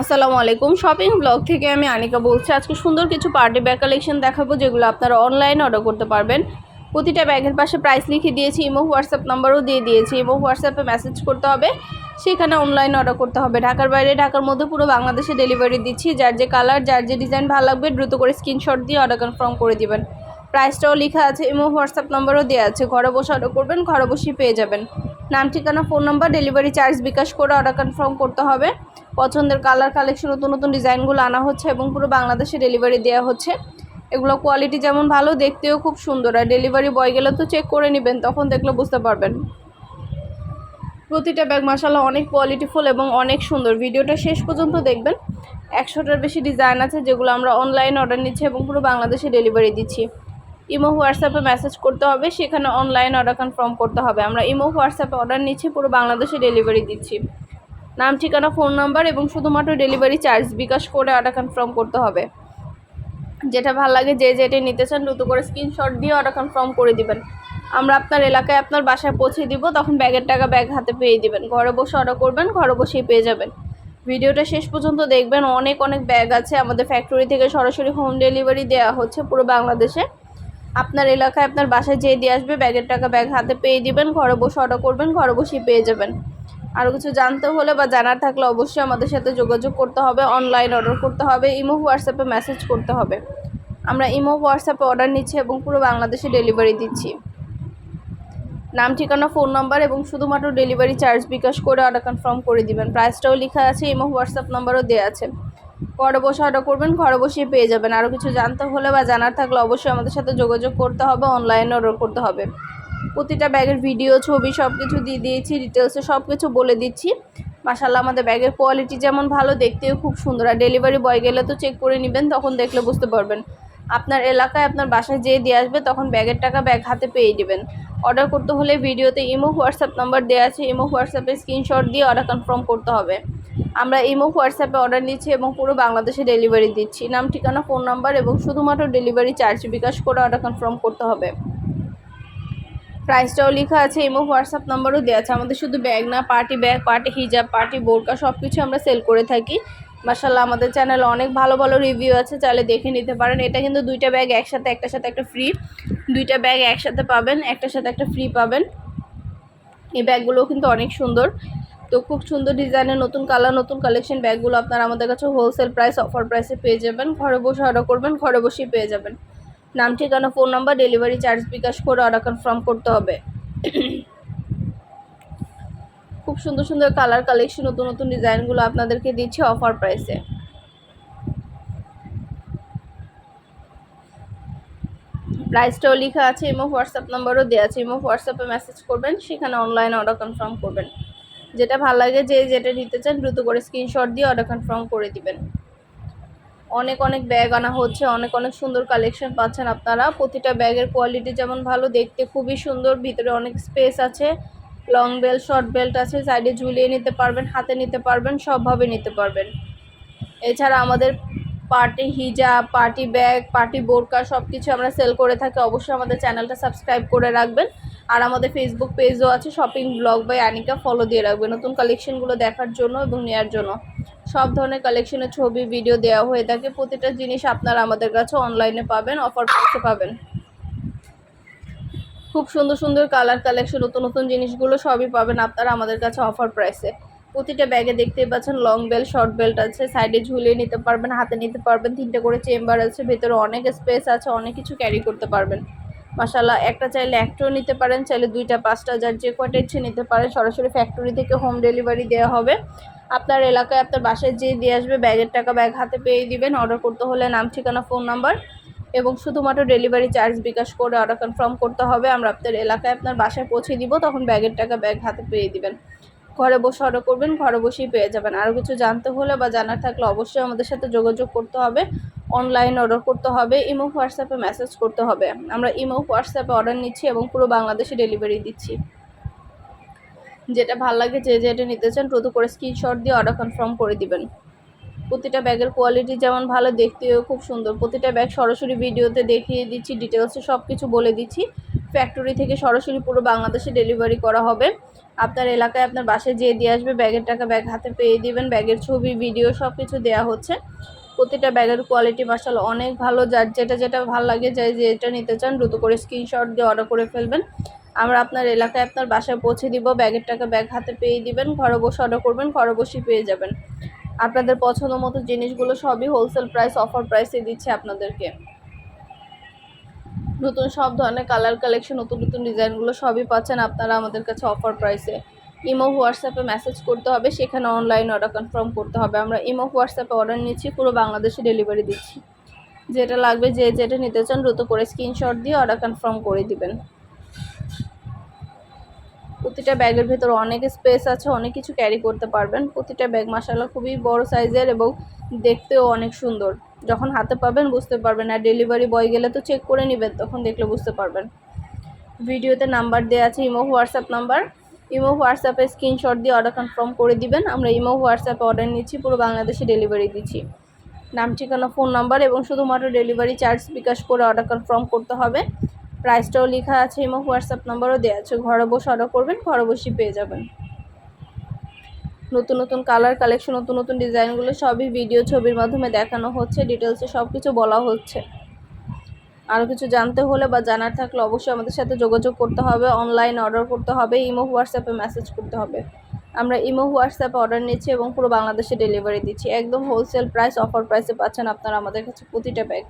আসসালামু আলাইকুম। Shopping blog থেকে আমি আনিকা বলছি। আজকে সুন্দর কিছু পার্টি ব্যাগ কালেকশন দেখাবো, যেগুলো আপনারা অনলাইনে অর্ডার করতে পারবেন। প্রতিটা ব্যাগের পাশে প্রাইস লিখে দিয়েছি ইমো হোয়াটসঅ্যাপ নাম্বারও দিয়ে দিয়েছি। ইমো হোয়াটসঅ্যাপে মেসেজ করতে হবে, সেখানে অনলাইন অর্ডার করতে হবে। ঢাকার বাইরে, ঢাকার মধ্যে পুরো বাংলাদেশে ডেলিভারি দিচ্ছি। যার যে কালার যার যে ডিজাইন ভালো লাগবে, দ্রুত করে স্ক্রিনশট দিয়ে অর্ডার কনফার্ম করে দিবেন। প্রাইসটাও লেখা আছে ইমো হোয়াটসঅ্যাপ নাম্বারও দেওয়া আছে। ঘরে বসে অর্ডার করবেন, ঘরে বসেই পেয়ে যাবেন। নাম, ঠিকানা phone number delivery charge bKash করে অর্ডার কনফার্ম করতে হবে। পছন্দের কালার কালেকশন নতুন নতুন ডিজাইনগুলো আনা হচ্ছে এবং পুরো বাংলাদেশে ডেলিভারি দেওয়া হচ্ছে। এগুলো কোয়ালিটি যেমন ভালো, দেখতেও খুব সুন্দর। আর ডেলিভারি বয় গেলে তো চেক করে নেবেন, তখন দেখলে বুঝতে পারবেন। প্রতিটা ব্যাগ মাসাল্লাহ অনেক কোয়ালিটিফুল এবং অনেক সুন্দর। ভিডিওটা শেষ পর্যন্ত দেখবেন। একশোটার বেশি ডিজাইন আছে যেগুলো আমরা অনলাইন অর্ডার নিচ্ছি এবং পুরো বাংলাদেশে ডেলিভারি দিচ্ছি। ইমো, হোয়াটসঅ্যাপে মেসেজ করতে হবে, সেখানে অনলাইন অর্ডার কনফার্ম করতে হবে। আমরা ইমো, হোয়াটসঅ্যাপে অর্ডার নিচ্ছি, পুরো বাংলাদেশে ডেলিভারি দিচ্ছি। নাম, ঠিকানা, ফোন নাম্বার এবং শুধুমাত্র ডেলিভারি চার্জ বিকাশ করে অর্ডার কনফার্ম করতে হবে। যেটা ভালো লাগে যে যেটা নিতে চান, দ্রুত করে স্ক্রিনশট দিয়ে অর্ডার কনফার্ম করে দিবেন। আমরা আপনার এলাকায় আপনার বাসায় পৌঁছে দিব, তখন ব্যাগের টাকা ব্যাগ হাতে পেয়ে দিবেন। ঘরে বসে অর্ডার করবেন, ঘরে বসেই পেয়ে যাবেন। ভিডিওটা শেষ পর্যন্ত দেখবেন, অনেক অনেক ব্যাগ আছে। আমাদের ফ্যাক্টরি থেকে সরাসরি হোম ডেলিভারি দেওয়া হচ্ছে পুরো বাংলাদেশে। আপনার এলাকায় আপনার বাসায় যেয়ে দিয়ে আসবে, ব্যাগের টাকা ব্যাগ হাতে পেয়ে দিবেন, ঘরে বসে অর্ডার করবেন, ঘরে বসেই পেয়ে যাবেন। আরও কিছু জানতে হলে বা জানার থাকলে অবশ্যই আমাদের সাথে যোগাযোগ করতে হবে অনলাইন অর্ডার করতে হবে, ইমো হোয়াটসঅ্যাপে মেসেজ করতে হবে। আমরা ইমো হোয়াটসঅ্যাপে অর্ডার নিচ্ছি এবং পুরো বাংলাদেশে ডেলিভারি দিচ্ছি। নাম, ঠিকানা ফোন নাম্বার এবং শুধুমাত্র ডেলিভারি চার্জ বিকাশ করে অর্ডার কনফার্ম করে দিবেন। প্রাইসটাও লেখা আছে, ইমো হোয়াটসঅ্যাপ নাম্বারও দেওয়া আছে। ঘরে বসে অর্ডার করবেন, ঘরে বসেই পেয়ে যাবেন। আরও কিছু জানতে হলে বা জানার থাকলে অবশ্যই আমাদের সাথে যোগাযোগ করতে হবে অনলাইনে অর্ডার করতে হবে। প্রতিটা ব্যাগের ভিডিও ছবি সব কিছু দিয়ে দিয়েছি ডিটেলসে সব কিছু বলে দিচ্ছি। মাসাল্লাহ আমাদের ব্যাগের কোয়ালিটি যেমন ভালো, দেখতেও খুব সুন্দর। আর ডেলিভারি বয় গেলে তো চেক করে নেবেন, তখন দেখলে বুঝতে পারবেন। আপনার এলাকায় আপনার বাসায় যেয়ে দিয়ে আসবে, তখন ব্যাগের টাকা ব্যাগ হাতে পেয়ে দেবেন। অর্ডার করতে হলে ভিডিওতে ইমো হোয়াটসঅ্যাপ নাম্বার দেওয়া আছে। ইমো হোয়াটসঅ্যাপে স্ক্রিনশট দিয়ে অর্ডার কনফার্ম করতে হবে। আমরা ইমো হোয়াটসঅ্যাপে অর্ডার নিচ্ছি এবং পুরো বাংলাদেশে ডেলিভারি দিচ্ছি। নাম, ঠিকানা ফোন নাম্বার এবং শুধুমাত্র ডেলিভারি চার্জ বিকাশ করে অর্ডার কনফার্ম করতে হবে। প্রাইসটাও লেখা আছে ইমো হোয়াটসঅ্যাপ নাম্বারও দেওয়া আছে। আমাদের শুধু ব্যাগ না পার্টি ব্যাগ পার্টি হিজাব পার্টি বোরকা সব কিছু আমরা সেল করে থাকি। মাসাল্লাহ আমাদের চ্যানেলে অনেক ভালো ভালো রিভিউ আছে, চাইলে দেখে নিতে পারেন। এটা কিন্তু দুইটা ব্যাগ একসাথে, একটার সাথে একটা ফ্রি দুইটা ব্যাগ একসাথে পাবেন, একটার সাথে একটা ফ্রি পাবেন। এই ব্যাগগুলোও কিন্তু অনেক সুন্দর। তো খুব সুন্দর ডিজাইনের নতুন কালার নতুন কালেকশন ব্যাগগুলো আপনারা আমাদের কাছে হোলসেল প্রাইস অফার প্রাইসে পেয়ে যাবেন। ঘরে বসে অর্ডার করবেন, ঘরে বসেই পেয়ে যাবেন। নাম, ঠিকানা, phone number, delivery charge bKash করে অর্ডার কনফার্ম করতে হবে। খুব সুন্দর সুন্দর কালার কালেকশন নতুন নতুন ডিজাইনগুলো আপনাদেরকে দিচ্ছি অফার প্রাইসে প্রাইসটাও লেখা আছে ইমো হোয়াটসঅ্যাপ নাম্বারও দেওয়া আছে ইমো হোয়াটসঅ্যাপে মেসেজ করবেন, সেখানে অনলাইন অর্ডার কনফার্ম করবেন। যেটা ভালো লাগে, যে যেটা নিতে চান, দ্রুত করে স্ক্রিনশট দিয়ে অর্ডার কনফার্ম করে দিবেন। অনেক অনেক ব্যাগ আনা হচ্ছে, অনেক অনেক সুন্দর কালেকশন পাচ্ছেন আপনারা। প্রতিটা ব্যাগের কোয়ালিটি যেমন ভালো, দেখতে খুবই সুন্দর, ভিতরে অনেক স্পেস আছে। লং বেল্ট শর্ট বেল্ট আছে সাইডে ঝুলিয়ে নিতে পারবেন, হাতে নিতে পারবেন, সবভাবে নিতে পারবেন। এছাড়া আমাদের পার্টি হিজাব পার্টি ব্যাগ পার্টি বোরকা সব কিছু আমরা সেল করে থাকি। অবশ্যই আমাদের চ্যানেলটা সাবস্ক্রাইব করে রাখবেন। আর আমাদের ফেসবুক পেজও আছে shopping blog by Anika follow দিয়ে রাখবেন। নতুন কালেকশনগুলো দেখার জন্য এবং নেওয়ার জন্য। সব ধরনের কালেকশনের ছবি ভিডিও দেওয়া হয়ে থাকে। প্রতিটা জিনিস আপনারা আমাদের কাছে অনলাইনে পাবেন অফার প্রাইসে পাবেন। খুব সুন্দর সুন্দর কালার কালেকশন নতুন নতুন জিনিসগুলো সবই পাবেন আপনারা আমাদের কাছে অফার প্রাইসে প্রতিটা ব্যাগে দেখতেই পাচ্ছেন লং বেল্ট শর্ট বেল্ট আছে। সাইডে ঝুলিয়ে নিতে পারবেন, হাতে নিতে পারবেন। তিনটে করে চেম্বার আছে, ভেতরে অনেক স্পেস আছে, অনেক কিছু ক্যারি করতে পারবেন। মাসাল্লাহ একটা চাইলে একটাও নিতে পারেন, চাইলে দুইটা, পাঁচটা, যার যে কয়টা ইচ্ছে নিতে পারেন, সরাসরি ফ্যাক্টরি থেকে হোম ডেলিভারি দেওয়া হবে। আপনার এলাকায় আপনার বাসায় যে দিয়ে আসবে, ব্যাগের টাকা ব্যাগ হাতে পেয়ে দিবেন অর্ডার করতে হলে নাম, ঠিকানা ফোন নাম্বার এবং শুধুমাত্র ডেলিভারি চার্জ বিকাশ করে অর্ডার কনফার্ম করতে হবে। আমরা আপনার এলাকায় আপনার বাসায় পৌঁছে দিব, তখন ব্যাগের টাকা ব্যাগ হাতে পেয়ে দিবেন। ঘরে বসে অর্ডার করবেন, ঘরে বসেই পেয়ে যাবেন। আরও কিছু জানতে হলে বা জানার থাকলে অবশ্যই আমাদের সাথে যোগাযোগ করতে হবে। অনলাইন অর্ডার করতে হবে ইমো হোয়াটসঅ্যাপে মেসেজ করতে হবে। আমরা ইমো হোয়াটসঅ্যাপে অর্ডার নিচ্ছি এবং পুরো বাংলাদেশে ডেলিভারি দিচ্ছি। যেটা ভালো লাগে যে যেটা নিতে চান দ্রুত করে স্ক্রিনশট দিয়ে অর্ডার কনফার্ম করে দিবেন। প্রতিটা ব্যাগের কোয়ালিটি যেমন ভালো, দেখতেও খুব সুন্দর। প্রতিটা ব্যাগ সরাসরি ভিডিওতে দেখিয়ে দিচ্ছি ডিটেলসে সব কিছু বলে দিচ্ছি। ফ্যাক্টরি থেকে সরাসরি পুরো বাংলাদেশে ডেলিভারি করা হবে। আপনার এলাকায় আপনার বাসায় যেয়ে দিয়ে আসবে, ব্যাগের টাকা ব্যাগ হাতে পেয়ে দিবেন। ব্যাগের ছবি ভিডিও সব কিছু দেওয়া হচ্ছে। প্রতিটা ব্যাগের কোয়ালিটি মার্শাল অনেক ভালো। যার যেটা যেটা ভালো লাগে যাই যেটা নিতে চান দ্রুত করে স্ক্রিনশট দিয়ে অর্ডার করে ফেলবেন। আমরা আপনার এলাকায় আপনার বাসায় পৌঁছে দিব, ব্যাগের টাকা ব্যাগ হাতে পেয়ে দিবেন, ঘরে বসে অর্ডার করবেন, ঘরে বসেই পেয়ে যাবেন। আপনাদের পছন্দ মতো জিনিসগুলো সবই হোলসেল প্রাইস অফার প্রাইসে দিচ্ছে আপনাদেরকে। নতুন সব ধরনের কালার কালেকশন নতুন নতুন ডিজাইনগুলো সবই পাচ্ছেন আপনারা আমাদের কাছে অফার প্রাইসে ইমো হোয়াটসঅ্যাপে মেসেজ করতে হবে, সেখানে অনলাইন অর্ডার কনফার্ম করতে হবে। আমরা ইমো হোয়াটসঅ্যাপে অর্ডার নিচ্ছি, পুরো বাংলাদেশে ডেলিভারি দিচ্ছি। যেটা লাগবে যে যেটা নিতে চান দ্রুত করে স্ক্রিনশট দিয়ে অর্ডার কনফার্ম করে দিবেন। প্রতিটা ব্যাগের ভেতর অনেক স্পেস আছে, অনেক কিছু ক্যারি করতে পারবেন। প্রতিটা ব্যাগ মাসালা খুবই বড় সাইজের এবং দেখতেও অনেক সুন্দর। যখন হাতে পাবেন বুঝতে পারবেন আর ডেলিভারি বয় গেলে তো চেক করে নেবেন, তখন দেখলে বুঝতে পারবেন। ভিডিওতে নাম্বার দেওয়া আছে, ইমো হোয়াটসঅ্যাপ নাম্বার ইমো হোয়াটসঅ্যাপে স্ক্রিনশট দিয়ে অর্ডার কনফার্ম করে দিবেন। আমরা ইমো হোয়াটসঅ্যাপে অর্ডার নিচ্ছি, পুরো বাংলাদেশে ডেলিভারি দিচ্ছি। নাম, ঠিকানা ফোন নাম্বার এবং শুধুমাত্র ডেলিভারি চার্জ বিকাশ করে অর্ডার কনফার্ম করতে হবে। প্রাইসটাও লেখা আছে ইমো হোয়াটসঅ্যাপ নাম্বারও দেওয়া আছে। ঘরে বসে অর্ডার করবেন, ঘরে বসেই পেয়ে যাবেন। নতুন নতুন কালার কালেকশন নতুন নতুন ডিজাইনগুলো সবই ভিডিও ছবির মাধ্যমে দেখানো হচ্ছে ডিটেলসে সব কিছু বলা হচ্ছে। আরও কিছু জানতে হলে বা জানার থাকলে অবশ্যই আমাদের সাথে যোগাযোগ করতে হবে অনলাইন অর্ডার করতে হবে ইমো হোয়াটসঅ্যাপে মেসেজ করতে হবে। আমরা ইমো হোয়াটসঅ্যাপে অর্ডার নিচ্ছি এবং পুরো বাংলাদেশে ডেলিভারি দিচ্ছি। একদম হোলসেল প্রাইস অফার প্রাইসে পাচ্ছেন আপনারা আমাদের কাছে প্রতিটা ব্যাগ